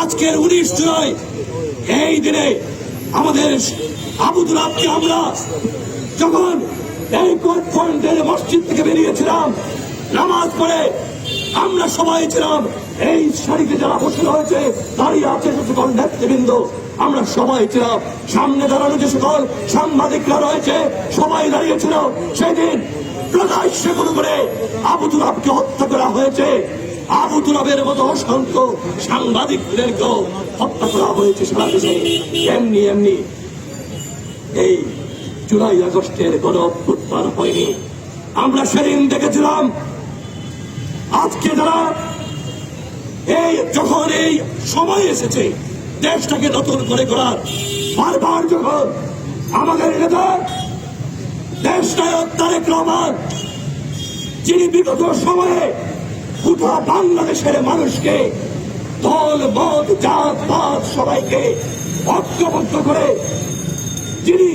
আজকের উনিশ জুলাই, এই দিনে আমাদের আবুদুল আবকে আমরা যখন এই কোর্ট পয়েন্টের মসজিদ থেকে বেরিয়েছিলাম, নামাজ পড়ে আমরা সবাই ছিলাম, এই সারিতে যারা বসে রয়েছে, দাঁড়িয়ে আছে সকল নেতৃবৃন্দ, আমরা সবাই ছিলাম। সামনে দাঁড়ানো যে সকল সাংবাদিকরা রয়েছে, সবাই দাঁড়িয়েছিল। সেদিন প্রকাশ্যে করে আবু তুরাবকে হত্যা করা হয়েছে। আবু তুরাবের মতো অসংখ্য সাংবাদিকদেরকেও হত্যা করা হয়েছে সারা দেশে। এমনি এমনি এই জুলাই আগস্টের গণ অভ্যুত্থান হয়নি। আমরা সেদিন দেখেছিলাম, আজকে যারা এই যখন এই সময় এসেছে, দেশটাকে নতুন করে করার বারবার যখন আমাদের নেতা দেশ নায়ক তারেক রহমান, যিনি বিগত সময়ে গোটা বাংলাদেশের মানুষকে দল, মত, জাত, পাত সবাইকে ঐক্যবদ্ধ করে যিনি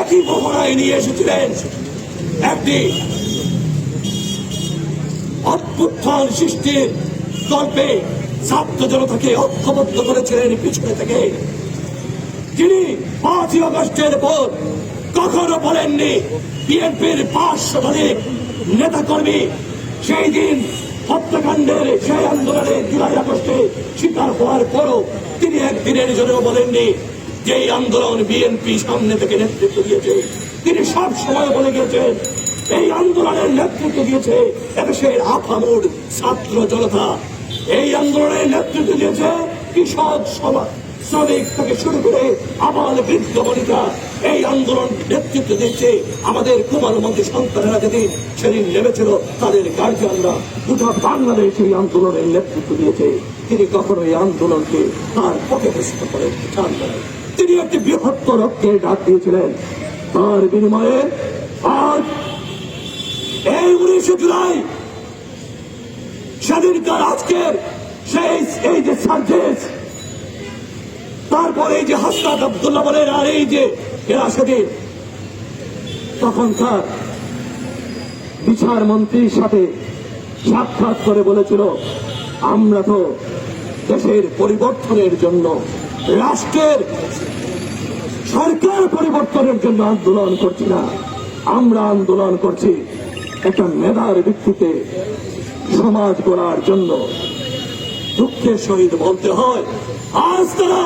একই মোহনায় নিয়ে এসেছিলেন, একটি অভ্যুত্থান সৃষ্টির গল্পে ছাত্র জনতাকে ঐক্যবদ্ধ করেছিলেন পিছনে থেকে। যিনি পাঁচই আগস্টের পর কখনো বলেননি, বিএনপির পাঁচ শতাধিক নেতা কর্মী সেই দিন হত্যাকাণ্ডের সেই আন্দোলনে জুলাই আগস্টে শিকার হওয়ার পরও তিনি একদিনের জন্য বলেননি যে এই আন্দোলন বিএনপি সামনে থেকে নেতৃত্ব দিয়েছে। তিনি সব সময় বলে গেছেন এই আন্দোলনের নেতৃত্ব দিয়েছে এদেশের আফামুর ছাত্র জনতা। এই আন্দোলনের নেতৃত্ব দিয়েছে কৃষক সমাজ। শ্রমিক থেকে শুরু করে আবাল বৃদ্ধ বনিতা, এই আন্দোলন নেতৃত্ব দিচ্ছে আমাদের কুমার মন্ত্রী সন্তানেরা যেদিন সেদিন নেমেছিল, তাদের গার্জিয়ানরা গোটা বাংলাদেশ এই আন্দোলনের নেতৃত্ব দিয়েছে। তিনি কখনো এই আন্দোলনকে তার পক্ষে করে চান তিনি একটি বৃহত্তর ঐক্যের ডাক দিয়েছিলেন। তার বিনিময়ে আজ এই উনিশে জুলাই স্বাধীনকার আজকের সেই এই যে সার্জেস তারপরে এই যে হাসনাত আবদুল্লাহ বলেন, আর এই যে এরা সেদিন তখনকার বিচার মন্ত্রীর সাথে সাক্ষাৎ করে বলেছিল, আমরা তো দেশের পরিবর্তনের জন্য, রাষ্ট্রের সরকার পরিবর্তনের জন্য আন্দোলন করছি না। আমরা আন্দোলন করছি একটা মেধার ভিত্তিতে সমাজ গড়ার জন্য। দুঃখের সহিত বলতে হয় আজ তারা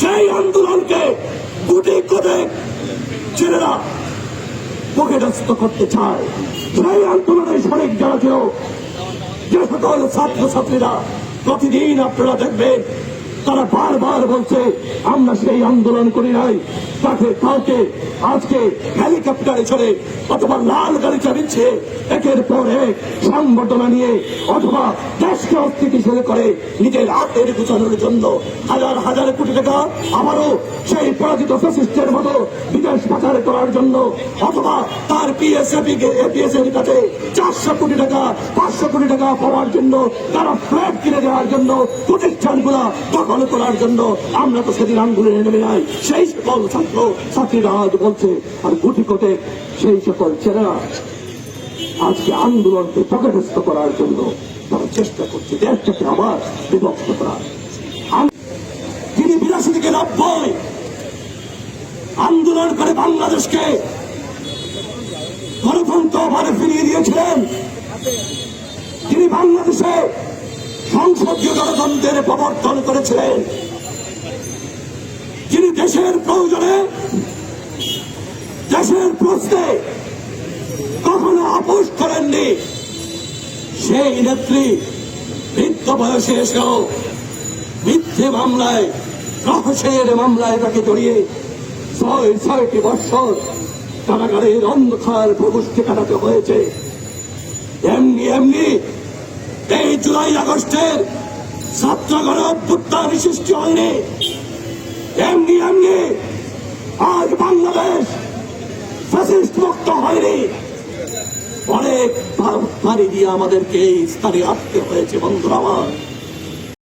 সেই আন্দোলনকে গুটি করে ছেলেরা পকেটস্থ করতে চায়। সেই আন্দোলনে শরিক যারা ছিল, যে সকল ছাত্রছাত্রীরা প্রতিদিন আপনারা দেখবেন তারা বারবার বলছে, আমরা সেই আন্দোলন করি নাই। তাকে কাউকে আজকে হেলিকপ্টারে চড়ে অথবা লাল গাড়ি চালিচ্ছে একের পর এক সংগঠনা নিয়ে অথবা দেশকে অস্থিতিশীল করে নিজের হাতের গুছানোর জন্য হাজার হাজার কোটি টাকা আবারও সেই পরাজিত ফ্যাসিস্টের মতো বিদেশ পাচার করার জন্য অথবা তার পিএসএফি এপিএসএর কাছে চারশো কোটি টাকা, পাঁচশো কোটি টাকা পাওয়ার জন্য তারা ফ্ল্যাট কিনে দেওয়ার জন্য প্রতিষ্ঠানগুলা দখল করার জন্য আমরা তো সেদিন আন্দোলনে নেমে নাই সেই সকল ছাত্র, ছাত্রীরা আজ বলছে, আর গুটি কোটে সেই সকল ছেলেরা আজকে আন্দোলনকে পকেটস্থ করার জন্য তারা চেষ্টা করছে দেশটাকে আবার বিভক্ত করার তিনি বিরাশি থেকে আন্দোলন করে বাংলাদেশকে গণতন্ত্র ফিরিয়ে দিয়েছিলেন, তিনি বাংলাদেশে সংসদীয় গণতন্ত্রের প্রবর্তন করেছিলেন। যিনি দেশের প্রয়োজনে, দেশের প্রশ্নে কখনো আপোষ করেননি, সেই নেত্রী বৃদ্ধ বয়সে এসেও মিথ্যে মামলায়, রহস্যের মামলায় তাকে জড়িয়ে ছয়, ছয়টি বৎসর কারাগারের অন্ধকার প্রবুষ্টি কাটাতে হয়েছে। এমনি এমনি এই জুলাই আগস্টের ছাত্রগণ অভ্যুত্থান সৃষ্টি হয়নি। এমনি এমনি আজ বাংলাদেশ ফ্যাসিস্ট মুক্ত হয়নি। অনেক পাড়ি দিয়ে আমাদেরকে এই স্থানে আসতে হয়েছে বন্ধুরা আমার।